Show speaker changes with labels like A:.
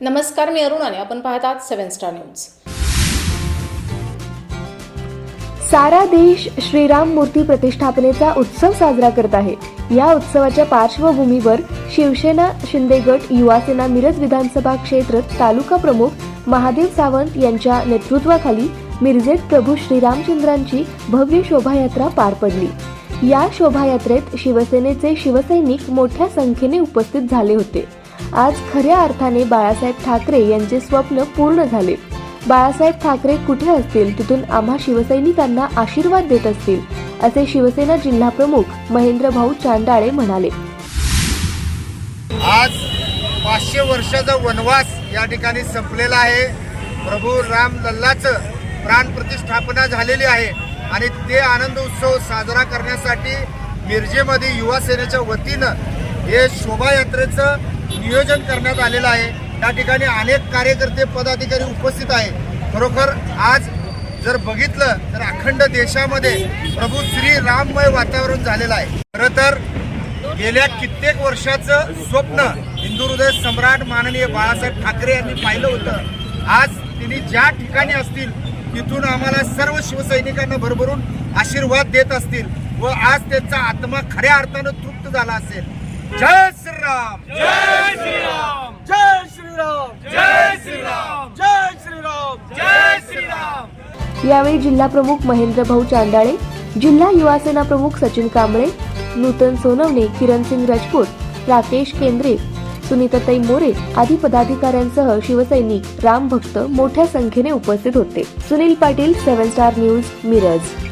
A: नमस्कार मी अरुण आणि आपण पाहत आहात सेव्हन स्टार न्यूज.
B: सारा देश श्रीराम मूर्ती प्रतिष्ठापनेचा उत्सव साजरा करत आहे. या उत्सवाच्या पार्श्वभूमीवर शिवसेना शिंदे गट युवासेना मिरज विधानसभा क्षेत्र तालुका प्रमुख महादेव सावंत यांच्या नेतृत्वाखाली मिरजेत प्रभू श्रीरामचंद्रांची भव्य शोभायात्रा पार पडली. या शोभायात्रेत शिवसेनेचे शिवसैनिक मोठ्या संख्येने उपस्थित झाले होते. आज खऱ्या अर्थाने बाळासाहेब ठाकरे यांचे स्वप्न पूर्ण झाले. बाळासाहेब ठाकरे कुठे असतील? तिथून आम्हा शिवसैनिकांना आशीर्वाद देत असतील? असे शिवसेना जिल्हा प्रमुख महेंद्र भाऊ चांडाळे म्हणाले.
C: आज पाचशे वर्षाचा वनवास या ठिकाणी संपलेला आहे. प्रभू राम लल्लाचं प्राण प्रतिष्ठापना झालेली आहे आणि ते आनंद उत्सव साजरा करण्यासाठी मिरजेमध्ये युवा सेनेच्या वतीनं हे शोभायात्रेचं नियोजन करण्यात आलेलं आहे. त्या ठिकाणी अनेक कार्यकर्ते पदाधिकारी उपस्थित आहे खरोखर आज जर बघितलं तर अखंड देशामध्ये प्रभू श्री राममय वातावरण झालेलं आहे. खरं तर गेल्या कित्येक वर्षाचं स्वप्न हिंदू हृदय सम्राट माननीय बाळासाहेब ठाकरे यांनी पाहिलं होतं. आज तिने ज्या ठिकाणी असतील तिथून आम्हाला सर्व शिवसैनिकांना भरभरून आशीर्वाद देत असतील व आज त्यांचा आत्मा खऱ्या अर्थानं तृप्त झाला असेल. जय श्रीराम!
D: जय श्रीराम! जय श्रीराम! जय श्रीराम! जय श्रीराम! जय श्रीराम!
B: यावेळी जिल्हा प्रमुख महेंद्र भाऊ चांडाळे जिल्हा युवा सेना प्रमुख सचिन कांबळे नूतन सोनवणे किरणसिंग राजपूत राकेश केंद्रे सुनीताताई मोरे आदी पदाधिकाऱ्यांसह शिवसैनिक राम भक्त मोठ्या संख्येने उपस्थित होते. Sunil Patil seven star news Miraj.